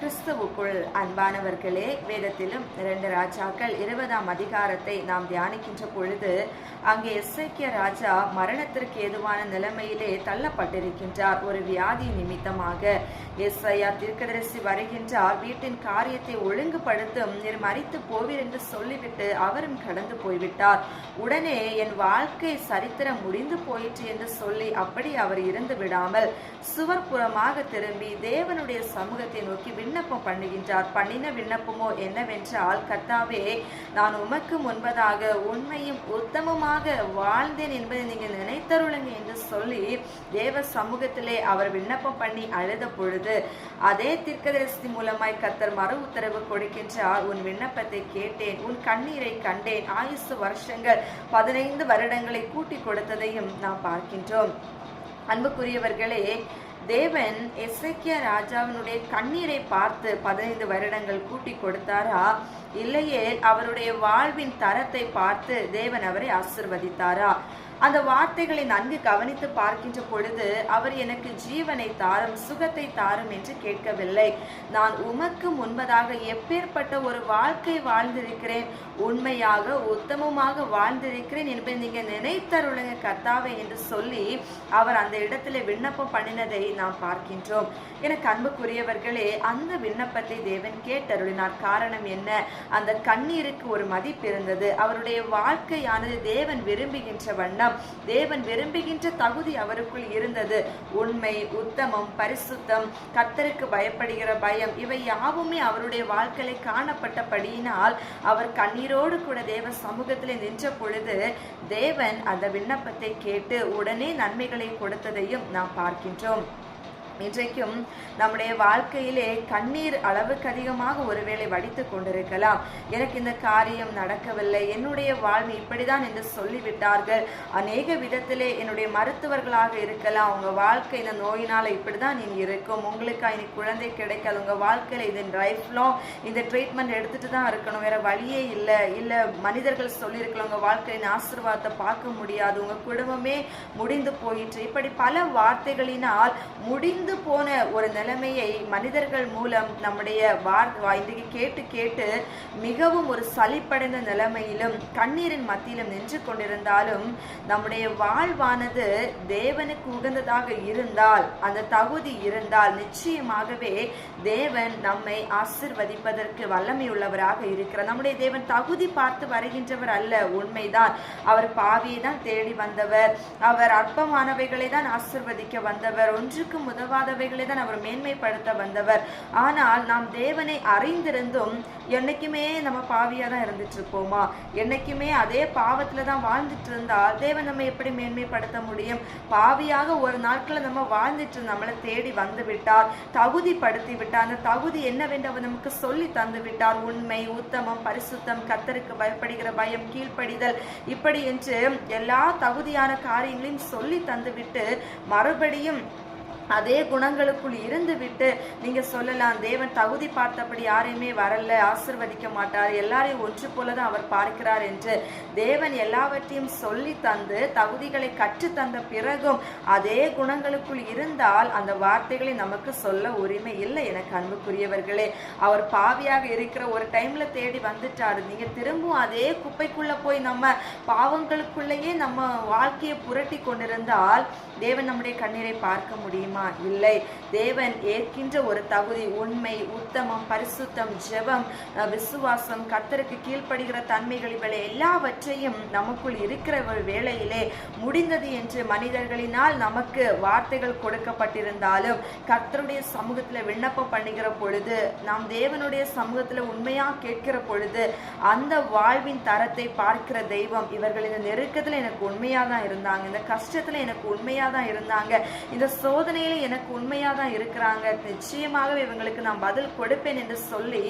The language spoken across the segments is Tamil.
கிறிஸ்துவுக்குள் அன்பானவர்களே வேதத்திலும் இரண்டு ராஜாக்கள் இருபதாம் அதிகாரத்தை நாம் தியானிக்கின்ற பொழுது அங்கே எஸ்ஐக்கிய ராஜா மரணத்திற்கு ஏதுவான நிலைமையிலே தள்ளப்பட்டிருக்கின்றார். ஒரு வியாதி நிமித்தமாக எஸ்ஐயா தீர்க்கதரிசி வருகின்றார். வீட்டின் காரியத்தை ஒழுங்குபடுத்தும் நீர் மறித்து போவீர் என்று சொல்லிவிட்டு அவரும் கடந்து போய்விட்டார். உடனே என் வாழ்க்கை சரித்திரம் முடிந்து போயிற்று என்று சொல்லி அப்படி அவர் இருந்து விடாமல் சுவர்புறமாக திரும்பி தேவனுடைய சமூகத்தை நோக்கி விண்ணப்பம் பண்ணுகின்றார். பண்ணின விண்ணப்பமோ என்னவென்றால் கத்தாவே நான் உமக்கு முன்பதாக உண்மையும் உத்தமமாக வாழ்ந்தேன் என்பதை நீங்கள் நினைத்தருளுங்க என்று சொல்லி தேவ சமூகத்திலே அவர் விண்ணப்பம் பண்ணி அழுத பொழுது அதே தீர்க்கதரிசி மூலமாய் கத்தர் மறு உத்தரவு கொடுக்கின்றார். உன் விண்ணப்பத்தை கேட்டேன் உன் கண்ணீரை கண்டேன். ஆயுசு வருஷங்கள் பதினைந்து வருடங்களை கூட்டி கொடுத்ததையும் நாம் பார்க்கின்றோம். அன்புக்குரியவர்களே தேவன் எசக்கிய ராஜாவினுடைய கண்ணீரை பார்த்து பதினைந்து வருடங்கள் கூட்டி கொடுத்தாரா? இல்லையே அவருடைய வாழ்வின் தரத்தை பார்த்து தேவன் அவரை ஆசிர்வதித்தாரா? அந்த வார்த்தைகளை நன்கு கவனித்து பார்க்கின்ற பொழுது அவர் எனக்கு ஜீவனை தாரும் சுகத்தை தாரும் என்று கேட்கவில்லை. நான் உமக்கு முன்பதாக எப்பேற்பட்ட ஒரு வாழ்க்கை வாழ்ந்திருக்கிறேன் உண்மையாக உத்தமமாக வாழ்ந்திருக்கிறேன் என்பதை நீங்க நினைத்தருளுங்க கத்தாவை என்று சொல்லி அவர் அந்த இடத்துல விண்ணப்பம் பண்ணினதை நாம் பார்க்கின்றோம். எனக்கு அன்புக்குரியவர்களே அந்த விண்ணப்பத்தை தேவன் கேட்டருளினார். காரணம் என்ன? அந்த கண்ணீருக்கு ஒரு மதிப்பு இருந்தது. அவருடைய வாழ்க்கையானது தேவன் விரும்புகின்ற வண்ணம். தேவன் விரும்புகின்ற தகுதி அவருக்குள் இருந்தது. உண்மை உத்தமம் பரிசுத்தம். கர்த்தருக்கு பயப்படுகிற பயம். இவை யாவுமே அவருடைய வாழ்க்கையில காணப்பட்டபடியினால் அவர் கண்ணீரோடு கூட தேவ சமூகத்தில் நின்ற பொழுது தேவன் அந்த விண்ணப்பத்தை கேட்டு உடனே நன்மைகளை கொடுத்ததையும் நாம் பார்க்கின்றோம். இன்றைக்கும் நம்முடைய வாழ்க்கையிலே கண்ணீர் அளவுக்கு அதிகமாக ஒருவேளை வடித்து கொண்டிருக்கலாம். எனக்கு இந்த காரியம் நடக்கவில்லை. என்னுடைய வாழ்வு இப்படிதான் என்று சொல்லிவிட்டார்கள். அநேக விதத்திலே என்னுடைய மருத்துவர்களாக இருக்கலாம். உங்க வாழ்க்கை இந்த நோயினால இப்படிதான் நீ இருக்கும். உங்களுக்கு இனி குழந்தை கிடைக்காது. உங்க வாழ்க்கையில இது லைஃப் லாங் இந்த ட்ரீட்மெண்ட் எடுத்துட்டு தான் இருக்கணும். வேற வழியே இல்லை. இல்லை மனிதர்கள் சொல்லியிருக்கலாம் உங்க வாழ்க்கையின் ஆசீர்வாதத்தை பார்க்க முடியாது. உங்க குடும்பமே முடிந்து போயிற்று. இப்படி பல வார்த்தைகளினால் முடிந்து இழந்து போன ஒரு நிலைமையை மனிதர்கள் மூலம் நம்முடைய வார் இன்றைக்கு கேட்டு கேட்டு மிகவும் ஒரு சலிப்படைந்த நிலைமையிலும் கண்ணீரின் மத்தியிலும் நின்று கொண்டிருந்தாலும் நம்முடைய வாழ்வானது தேவனுக்கு உகந்ததாக இருந்தால் அந்த தகுதி இருந்தால் நிச்சயமாகவே தேவன் நம்மை ஆசிர்வதிப்பதற்கு வல்லமை உள்ளவராக இருக்கிறார். நம்முடைய தேவன் தகுதி பார்த்து வருகின்றவர் அல்ல உண்மைதான். அவர் பாவியை தான் தேடி வந்தவர். அவர் அற்பமானவைகளை தான் ஆசிர்வதிக்க வந்தவர். ஒன்றுக்கு உதவா இல்லாதவைகளை தான் அவர் மேன்மைப்படுத்த வந்தவர். ஆனால் நாம் தேவனை அறிந்திருந்தும் என்னைக்குமே நம்ம பாவியாக தான் இருந்துட்டு இருப்போமா என்னைக்குமே அதே பாவத்தில் தான் வாழ்ந்துட்டு இருந்தால் தேவன் நம்ம எப்படி மேன்மைப்படுத்த முடியும்? பாவியாக ஒரு நாட்களை நம்ம வாழ்ந்துட்டு நம்மளை தேடி வந்து விட்டார் தகுதிப்படுத்தி விட்டார். அந்த தகுதி என்னவென்று அவர் நமக்கு சொல்லி தந்து விட்டார். உண்மை உத்தமம் பரிசுத்தம் கத்தருக்கு பயப்படுகிற பயம் கீழ்ப்படிதல் இப்படி என்று எல்லா தகுதியான காரியங்களையும் சொல்லி தந்துவிட்டு மறுபடியும் அதே குணங்களுக்குள் இருந்து விட்டு சொல்லலாம் தேவன் தகுதி பார்த்தபடி யாரையுமே வரல ஆசிர்வதிக்க மாட்டார் எல்லாரையும் ஒன்று போலதான் அவர் பார்க்கிறார் என்று தேவன் எல்லாவற்றையும் சொல்லி தந்து தகுதிகளை கற்று தந்த பிறகும் அதே குணங்களுக்குள் இருந்தால் அந்த வார்த்தைகளை நமக்கு சொல்ல உரிமை இல்லை எனக்கு அன்புக்குரியவர்களே அவர் பாவியாக இருக்கிற ஒரு டைம்ல தேடி வந்துட்டாரு. நீங்க திரும்பவும் அதே குப்பைக்குள்ள போய் நம்ம பாவங்களுக்குள்ளேயே நம்ம வாழ்க்கையை புரட்டி கொண்டிருந்தால் தேவன் நம்முடைய கண்ணீரை பார்க்க முடியுமா? இல்லை தேவன் ஏற்கின்ற ஒரு தகுதி உண்மை உத்தமம் பரிசுத்தம் ஜெபம் விசுவாசம் கத்தருக்கு கீழ்ப்படுகிற தன்மைகள் இவளை எல்லாவற்றையும் நமக்குள் இருக்கிற ஒரு வேளையிலே முடிந்தது என்று மனிதர்களினால் நமக்கு வார்த்தைகள் கொடுக்கப்பட்டிருந்தாலும் கர்த்தருடைய சமூகத்தில் விண்ணப்பம் பண்ணுகிற பொழுது நாம் தேவனுடைய சமூகத்தில் உண்மையாக கேட்கிற பொழுது அந்த வாழ்வின் தரத்தை பார்க்கிற தெய்வம் இவர்கள் இந்த நெருக்கத்தில் எனக்கு உண்மையாக தான் இருந்தாங்க இந்த கஷ்டத்தில் எனக்கு உண்மையாக தான் இருந்தாங்க இந்த சோதனை சோதனையில எனக்கு உண்மையாக தான் இருக்கிறாங்க. நிச்சயமாகவே இவங்களுக்கு நான் பதில் கொடுப்பேன் என்று சொல்லி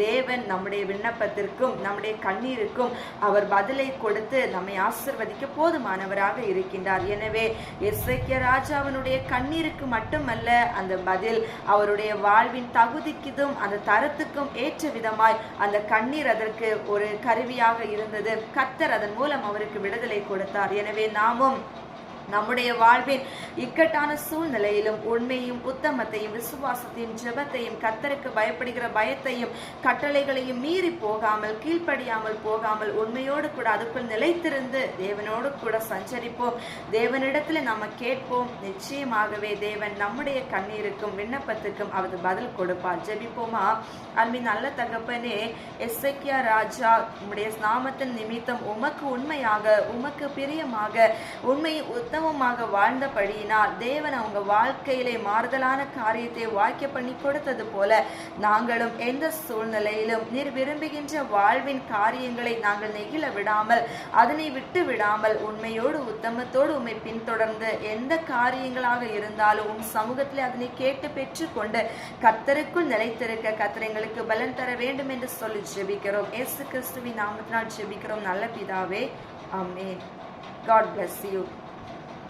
தேவன் நம்முடைய விண்ணப்பத்திற்கும் நம்முடைய கண்ணீருக்கும் அவர் பதிலை கொடுத்து நம்மை ஆசிர்வதிக்க போதுமானவராக இருக்கின்றார். எனவே எஸ்ஐக்கிய ராஜாவினுடைய கண்ணீருக்கு மட்டுமல்ல அந்த பதில் அவருடைய வாழ்வின் தகுதிக்குதும் அந்த தரத்துக்கும் ஏற்ற விதமாய் அந்த கண்ணீர் அதற்கு ஒரு கருவியாக இருந்தது. கத்தர் அதன் மூலம் அவருக்கு விடுதலை கொடுத்தார். எனவே நாமும் நம்முடைய வாழ்வின் இக்கட்டான சூழ்நிலையிலும் உண்மையும் உத்தமத்தையும் விசுவாசத்தையும் ஜெபத்தையும் கத்தருக்கு பயப்படுகிற பயத்தையும் கட்டளைகளையும் மீறி போகாமல் கீழ்ப்படியாமல் போகாமல் உண்மையோடு கூட அதுக்குள் நிலைத்திருந்து தேவனோடு கூட சஞ்சரிப்போம். தேவனிடத்துல நம்ம கேட்போம். நிச்சயமாகவே தேவன் நம்முடைய கண்ணீருக்கும் விண்ணப்பத்துக்கும் அவர் பதில் கொடுப்பார். ஜெபிப்போமா? அன்பி நல்ல தகப்பனே எஸ்ஐக்கியா ராஜா உம்முடைய நாமத்தின் நிமித்தம் உமக்கு உண்மையாக உமக்கு பிரியமாக உண்மை உத்தமமாக வாழ்ந்தபடியினால் தேவன் அவங்க வாழ்க்கையிலே மாறுதலான காரியத்தை வாக்கிய பண்ணி கொடுத்தது போல நாங்களும் எந்த சூழ்நிலையிலும் நீர் விரும்புகின்ற வாழ்வின் காரியங்களை நாங்கள் நெகிழ விடாமல் அதனை விட்டு விடாமல் உண்மையோடு உத்தமத்தோடு உண்மை பின்தொடர்ந்து எந்த காரியங்களாக இருந்தாலும் உன் சமூகத்திலே அதனை கேட்டு பெற்றுக்கொண்டு கத்தருக்குள் நிலைத்திருக்க கர்த்தர் எங்களுக்கு பலன் தர வேண்டும் என்று சொல்லி ஜெபிக்கிறோம். ஏசு கிறிஸ்துவின் நாமத்தினால் ஜெபிக்கிறோம். நல்ல பிதாவே ஆமென். God bless you